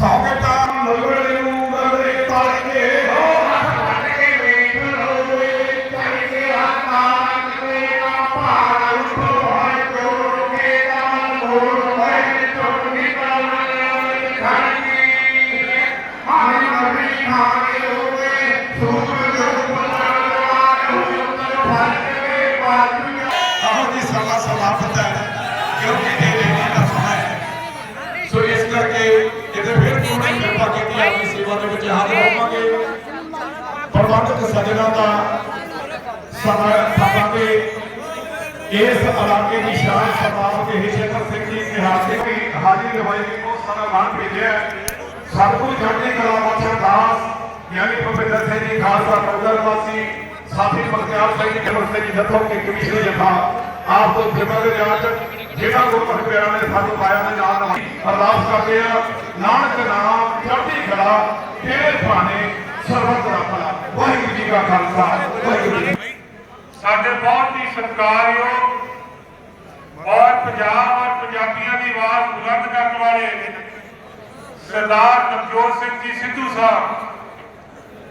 స్వాగతం ਕੀਤੀ ਆਪਣੀ ਸੇਵਾ ਦੇ ਵਿੱਚ ਹਾਜ਼ਰ ਹੋਵਾਂਗੇ ਪ੍ਰਬੰਧਕ ਸੱਜਣਾ ਦਾ ਸਮਾਂ ਥਾਵਾਂਗੇ ਇਸ ਇਲਾਕੇ ਦੀ ਸ਼ਾਨ ਸਰਦਾਰ ਕੇ ਹਿਸ਼ੇਖਰ ਸਿੰਘ ਜੀ ਇਤਿਹਾਸਿਕ ਵੀ ਹਾਜ਼ਰੀ ਲਵਾਈ ਕੋ ਸਨਮਾਨ ਭੇਜਿਆ ਸਤਿਗੁਰੂ ਚੜ੍ਹਦੀ ਕਲਾ ਬਖਸ਼ ਦਾਸ ਯਾਨੀ ਪ੍ਰੋਫੈਸਰ ਸਿੰਘ ਜੀ ਖਾਲਸਾ ਪਰਦਰ ਵਾਸੀ ਸਾਥੀ ਬਖਤਿਆਰ ਸਿੰਘ ਜੀ ਖਲਰ ਸਿੰਘ ਜੀ ਜੱਥੋਂ ਕੇ ਕਮਿਸ਼ਨਰ ਜਥਾ ਆਪ ਤੋਂ ਫਿਰਮਾ ਦੇ ਰਿਆਜ ਜਿਹੜਾ ਗੁਰਮੁਖ ਪਿਆਰਾਂ ਨੇ ਸਾਨੂੰ ਪਾਇਆ ਨੇ ਨਾਲ ਨਾਲ ਅਰਦਾਸ ਕਰਦੇ ਆ, ਨਾਨਕ ਨਾਮ, ਚੜ੍ਹਦੀ ਕਲਾ, ਤੇਰੇ ਭਾਣੇ ਸਰਬੱਤ ਦਾ ਭਲਾ। ਵਾਹਿਗੁਰੂ ਜੀ ਕਾ ਖਾਲਸਾ, ਵਾਹਿਗੁਰੂ ਜੀ ਸਾਡੇ ਬਹੁਤ ਹੀ ਸਤਿਕਾਰਯੋਗ ਔਰ ਪੰਜਾਬ ਔਰ ਪੰਜਾਬੀਆਂ ਦੀ ਆਵਾਜ਼ ਬੁਲੰਦ ਕਰਨ ਵਾਲੇ ਸਰਦਾਰ ਨਵਜੋਤ ਸਿੰਘ ਜੀ ਸਿੱਧੂ ਸਾਹਿਬ।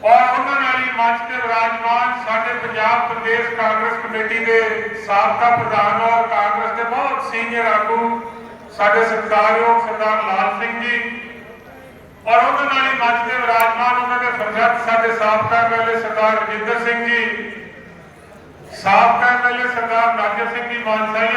ਔਰ ਉਹਨਾਂ ਨਾਲ ਹੀ ਮੰਚ ਤੇ ਵਿਰਾਜਮਾਨ ਸਾਡੇ ਪੰਜਾਬ ਪ੍ਰਦੇਸ਼ ਕਾਂਗਰਸ ਕਮੇਟੀ ਦੇ ਸਾਬਕਾ ਪ੍ਰਧਾਨ ਔਰ ਕਾਂਗਰਸ ਦੇ ਬਹੁਤ ਸੀਨੀਅਰ ਆਗੂ ਸਾਡੇ ਸਤਿਕਾਰਯੋਗ ਸਰਦਾਰ ਲਾਲ ਸਿੰਘ ਜੀ। ਔਰ ਉਹਨਾਂ ਨਾਲ ਹੀ ਮੰਚ ਤੇ ਵਿਰਾਜਮਾਨ ਉਹਨਾਂ ਦੇ ਫਰਜ਼ੰਦ ਸਾਡੇ ਸਾਬਕਾ ਐਮਐਲਏ ਸਰਦਾਰ ਰਜਿੰਦਰ ਸਿੰਘ ਜੀ। ਸਾਬਕਾ ਐਮਐਲਏ ਸਰਦਾਰ ਨਾਜਰ ਸਿੰਘ ਜੀ ਮਾਨਸਾਈਆ